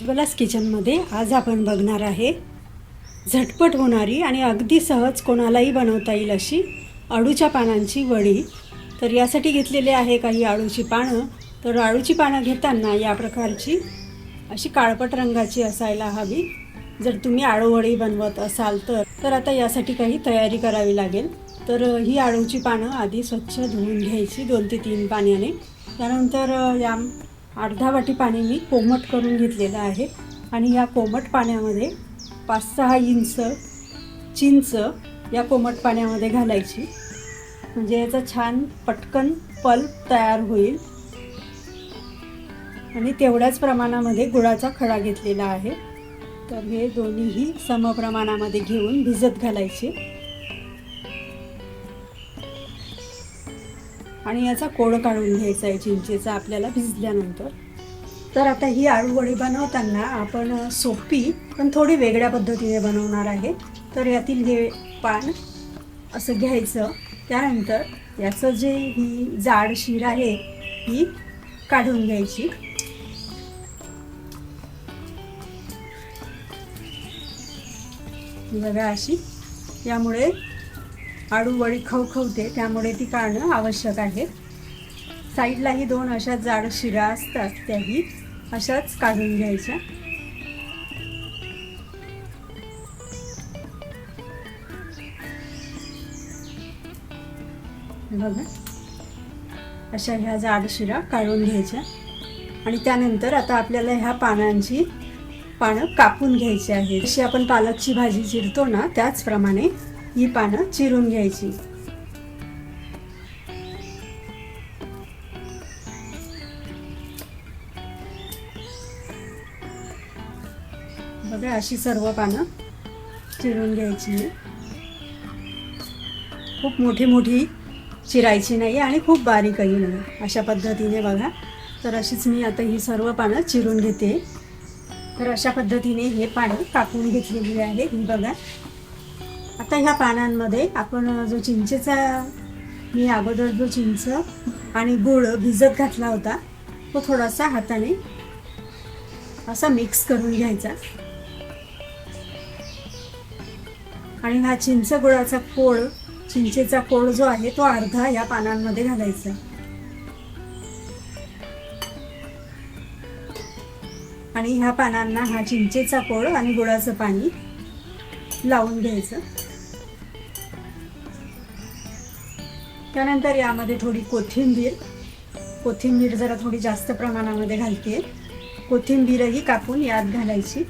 उज्ज्वलास किचनमध्ये आज आपण बघणार आहे झटपट होणारी आणि अगदी सहज कोणालाही बनवता येईल अशी अळूच्या पानांची वडी. तर यासाठी घेतलेले आहे काही अळूची पानं. तर अळूची पानं घेताना या प्रकारची अशी काळपट रंगाची असायला हवी. जर तुम्ही आळूवडी बनवत असाल तर तर आता यासाठी काही तयारी करावी लागेल. तर ही आळूची पानं आधी स्वच्छ धुवून घ्यायची दोन ते तीन पाण्याने. त्यानंतर या अर्धा वाटी पाणी मी कोमट करून घेतलेलं आहे आणि या कोमट पाण्यामध्ये पाच सहा इंच चिंच या कोमट पाण्यामध्ये घालायची. म्हणजे याचा छान पटकन पल्प तयार होईल. आणि तेवढ्याच प्रमाणामध्ये गुळाचा खडा घेतलेला आहे. तर हे दोन्हीही समप्रमाणामध्ये घेऊन भिजत घालायचे. आणि याचा कोड काढून घ्यायचा आहे चिंचेचा आपल्याला भिजल्यानंतर. तर आता ही आळूवडी बनवताना आपण सोपी पण थोडी वेगळ्या पद्धतीने बनवणार आहे. तर यातील हे पान असं घ्यायचं. त्यानंतर याचं जे ही जाड शीर आहे ही काढून घ्यायची. बघा अशी. यामुळे आडूवळी खवखवते त्यामुळे ती काढणं आवश्यक आहे. साईडलाही दोन अशा जाड शिरा असतात त्याही अशाच काढून घ्यायच्या. बघा. अशा ह्या जाड शिरा काढून घ्यायच्या. आणि त्यानंतर आता आपल्याला ह्या पानांची पानं कापून घ्यायची आहेत. जशी आपण पालकची भाजी चिरतो ना त्याचप्रमाणे ही पानं चिरून घ्यायची. बघा अशी सर्व पानं चिरून घ्यायची खूप मोठी मोठी चिरायची नाही आणि खूप बारीकही नाही अशा पद्धतीने बघा. तर अशीच मी आता ही सर्व पानं चिरून घेते. तर अशा पद्धतीने हे पानं कापून घेतलेली आहे ही बघा. आता ह्या पानांमध्ये आपण जो चिंचेचा मी अगोदर जो चिंच आणि गुळ भिजत घातला होता तो थोडासा हाताने असा मिक्स करून घ्यायचा. आणि हा चिंच गुळाचा कोळ चिंचेचा कोळ जो आहे तो अर्धा या पानांमध्ये घालायचा. आणि ह्या पानांना हा चिंचेचा कोळ आणि गुळाचं पाणी लावून घ्यायचं. त्यानंतर यामध्ये थोडी कोथिंबीर. कोथिंबीर जरा थोडी जास्त प्रमाणामध्ये घालते. कोथिंबीरही कापून यात घालायची.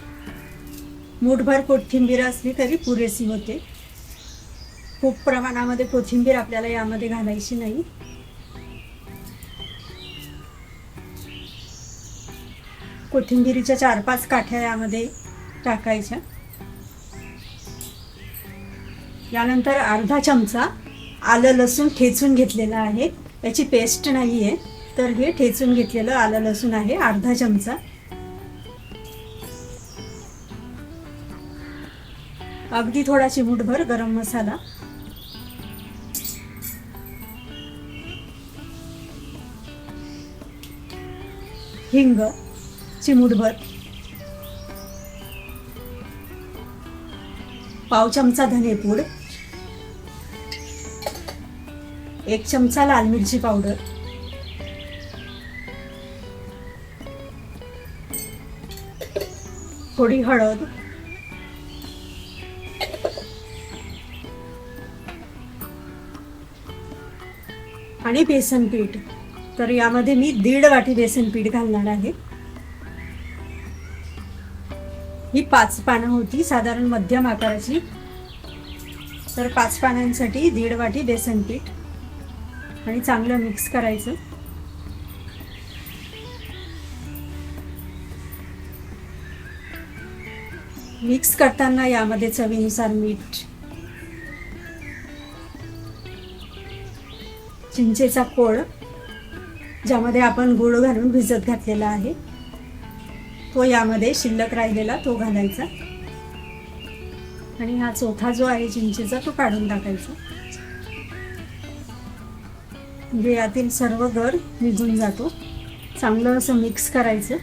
मूठभर कोथिंबीर असली तरी पुरेशी होते. खूप प्रमाणामध्ये कोथिंबीर आपल्याला यामध्ये घालायची नाही. कोथिंबीरीच्या चार पाच काठ्या यामध्ये टाकायच्या. यानंतर अर्धा चमचा आलं लसूण ठेचून घेतलेलं आहे. याची पेस्ट नाही आहे तर हे ठेचून घेतलेलं आलं लसूण आहे अर्धा चमचा. अगदी थोडा चिमूटभर गरम मसाला. हिंग चिमूटभर. पाव चमचा धनेपूड. एक चमचा लाल मिरची पावडर. थोडी हळद. आणि बेसन पीठ. तर यामध्ये मी दीड वाटी बेसन पीठ घालणार आहे. ही पाच पानं होती साधारण मध्यम आकाराची. तर पाच पानांसाठी दीड वाटी बेसन पीठ. आणि चांगलं मिक्स करायचं. मिक्स करताना यामध्ये चवीनुसार मीठ चिंचेचा कोळ ज्यामध्ये आपण गुळ घालून भिजत घातलेला आहे तो यामध्ये शिल्लक राहिलेला तो घालायचा. आणि हा चौथा जो आहे चिंचेचा तो काढून टाकायचा. म्हणजे यातील सर्व गर निघून जातो. चांगलं असं मिक्स करायचं.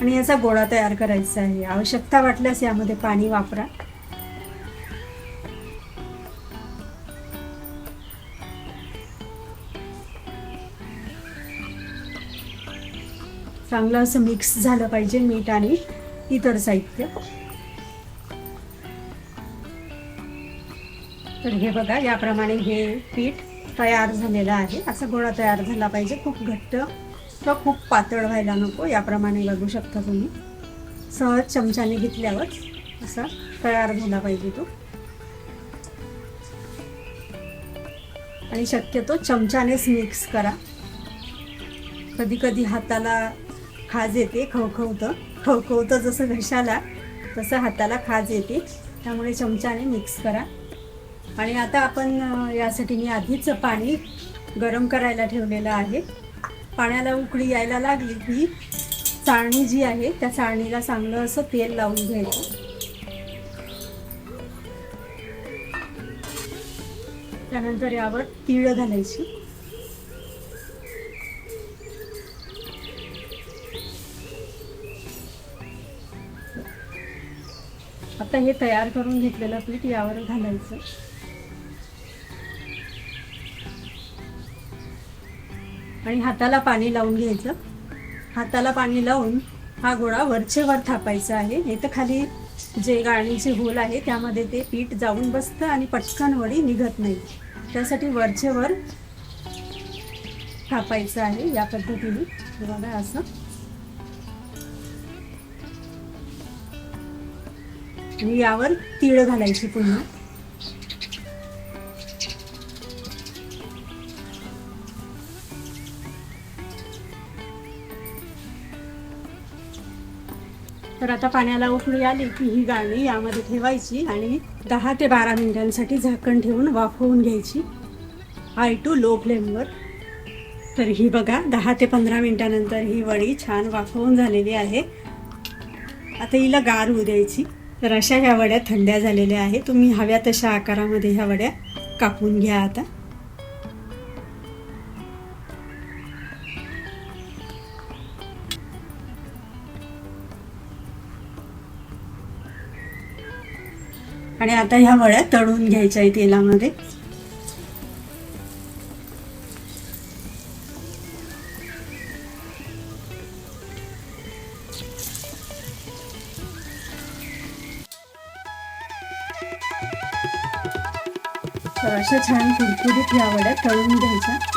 आणि याचा गोळा तयार करायचा आहे. आवश्यकता वाटल्यास यामध्ये पाणी वापरा. चांगलं असं मिक्स झालं पाहिजे मीठ आणि इतर साहित्य. तर हे बघा याप्रमाणे हे पीठ तयार झालेला आहे. असा गोळा तयार झाला पाहिजे. खूप घट्ट किंवा खूप पातळ व्हायला नको. याप्रमाणे बघू शकता तुम्ही. सहज चमच्याने घेतल्यावर असा तयार झाला पाहिजे तो. आणि शक्यतो चमच्यानेच मिक्स करा. कधी कधी हाताला खाज येते खवखवतं. खवखवतं जसं घशाला तसं हाताला खाज येते. त्यामुळे चमच्याने मिक्स करा. आणि आता आपण यासाठी मी आधीच पाणी गरम करायला ठेवलेलं आहे. पाण्याला उकळी यायला लागली की चाळणी जी आहे त्या चाळणीला चांगलं असं तेल लावून घ्यायचं. त्यानंतर यावर तीळ घालायची. आता हे तयार करून घेतलेलं पीठ यावर घालायचं. आणि हाताला पाणी लावून घ्यायचं. हाताला पाणी लावून हा गोळा वरचेवर थापायचा आहे. नाही तर खाली जे गाळणीचे होल आहे त्यामध्ये ते पीठ जाऊन बसतं आणि पटकन वडी निघत नाही. त्यासाठी वरचेवर थापायचं आहे या पद्धतीने. बघा असं. आणि यावर तीळ घालायची पुन्हा. तर आता पाण्याला उकळी आली की ही गाळणी यामध्ये ठेवायची आणि दहा ते बारा मिनिटांसाठी झाकण ठेवून वाफवून घ्यायची. हाय टू लो फ्लेमवर तर ही बघा दहा ते पंधरा मिनिटानंतर ही वडी छान वाफवून झालेली आहे. आता हिला गार होऊ द्यायची. तर अशा ह्या वड्या थंड्या झालेल्या आहे तुम्ही हव्या तशा आकारामध्ये ह्या वड्या कापून घ्या आता. आणि आता ह्या वड्या तळून घ्यायच्या आहे तेलामध्ये. तर अशा छान कुरकुरीत ह्या वड्या तळून घ्यायच्या.